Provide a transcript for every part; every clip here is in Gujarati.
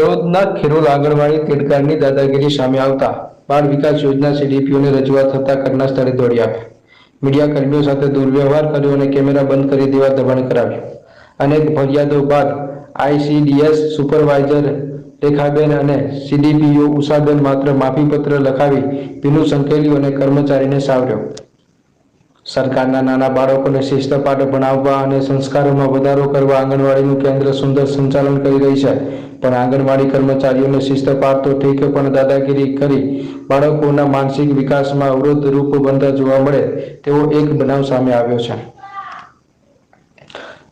તલોદના ખેરોલ આંગણવાડી તેડકારની દાદાગીરી સામે આવતા બાળ વિકાસ યોજના સીડીપીઓને રજૂઆત થતા ઘટના સ્થળે દોડી આવ્યા. મીડિયા કર્મીઓ સાથે દુર્વ્યવહાર કર્યો અને કેમેરા બંધ કરી દેવા દબાણ કરાવ્યું. અનેક ફરિયાદો બાદ આઈસીડીએસ સુપરવાઇઝર રેખાબેન અને સીડીપીઓ ઉષાબેન માત્ર માફીપત્ર લખાવી ભીનું સંકેલ્યું અને કર્મચારીને સાવર્યો. સરકારના નાના બાળકોને શિસ્તપાઠ ભણાવવા અને સંસ્કારોમાં વધારો કરવા આંગણવાડીનું કેન્દ્ર સુંદર સંચાલન કરી રહી છે. પણ આંગણવાડી કર્મચારીઓને શિસ્તપાઠ તો ઠીક પણ દાદાગીરી કરી બાળકોના માનસિક વિકાસમાં અવરોધ રૂપ બનતા જોવા મળે તેવો એક બનાવ સામે આવ્યો છે.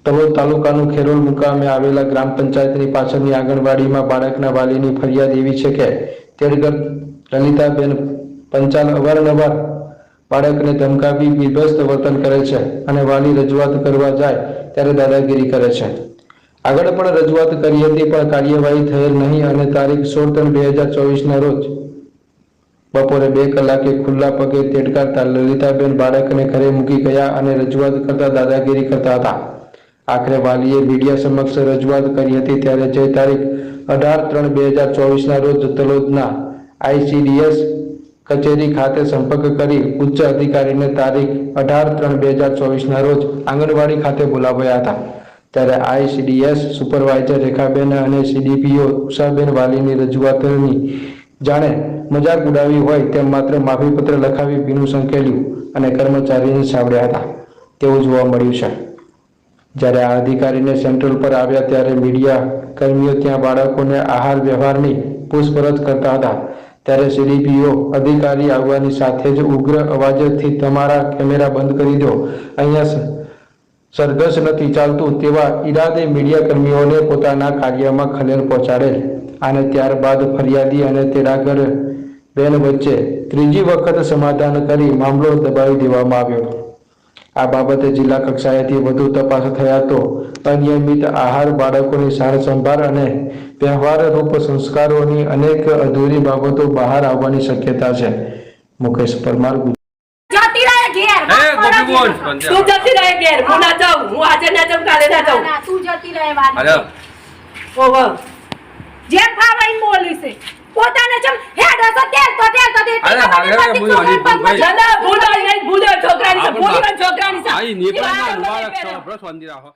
તલોદ તાલુકાનું ખેરોલ મુકામે આવેલા ગ્રામ પંચાયતની પાછળની આંગણવાડીમાં બાળકના વાલીની ફરિયાદ એવી છે કે તેડગર લલિતાબેન પંચાલ અવારનવાર બાળકને ધમકાવી બીભત્સ વર્તન કરે છે અને વાલી રજૂઆત કરવા જાય ત્યારે દાદાગીરી કરે છે. આગળ પણ રજૂઆત કરી હતી, પણ કાર્યવાહી થયેલ નહીં અને તારીખ સોળ ત્રણ બે હજાર ચોવીસના રોજ બપોરે બે કલાકે ખુલ્લા પગે તેડકારતા લલિતાબેન બાળકને ઘરે મૂકી ગયા અને રજૂઆત કરતા દાદાગીરી કરતા હતા. આખરે વાલીએ મીડિયા સમક્ષ રજૂઆત કરી હતી ત્યારે જે તારીખ અઢાર ત્રણ બે હજાર ચોવીસના રોજ તલોદના આઈસીડીએસ કચેરી ખાતે સંપર્ક કરી ઉચ્ચ અધિકારીને તારીખ અઢાર ત્રણ બે હજાર ચોવીસના રોજ આંગણવાડી ખાતે બોલાવ્યા હતા. ત્યારે આઈસીડીએસ સુપરવાઇઝર રેખાબેન અને સીડીપીઓ ઉષાબેન વાલીની રજૂઆતની જાણે મજાક ઉડાવી હોય તેમ માત્ર માફીપત્ર લખાવી ભીનું સંકેલ્યું અને કર્મચારીને સાવડ્યા હતા. તેવું જોવા મળ્યું છે. જ્યારે આ અધિકારીને સેન્ટ્રલ પર આવ્યા ત્યારે મીડિયા કર્મીઓ ત્યાં બાળકોને આહાર વ્યવહારની પૂછપરછ કરતા હતા. ત્યારે સીડીપીઓ અધિકારી આવવાની સાથે જ ઉગ્ર અવાજથી તમારા કેમેરા બંધ કરી દો. અહીંયા સરઘસ નથી ચાલતું તેવા ઈરાદે મીડિયા કર્મીઓને પોતાના કાર્યમાં ખલેલ પહોંચાડેલ. અને ત્યારબાદ ફરિયાદી અને તેડાગર બેન વચ્ચે ત્રીજી વખત સમાધાન કરી મામલો દબાવી દેવામાં આવ્યો. આ બાબતે જિલ્લા કક્ષાએથી વધુ તપાસ થયા તો અનિયમિત આહાર બાળકોની સાર સંભાળ અને વ્યવહાર રૂપ સંસ્કારોની અનેક અધૂરી બાબતો બહાર આવવાની શક્યતા છે મુકેશ પરમાર હે. તું જતી રહે ઘેર હું ના જાઉં હું આજે ના જાઉં કાલે ના જાઉં તું જતી રહે વારી. ઓહો જેમ ફાવે એમ છે પોતાને જેમ હેડ હતો તેલ તો તેલ તો દે અરે, હાલે, બોલો, છોકરી ભાઈ. તમે છો, પહેરો. બ્રશ બાંધી રાખો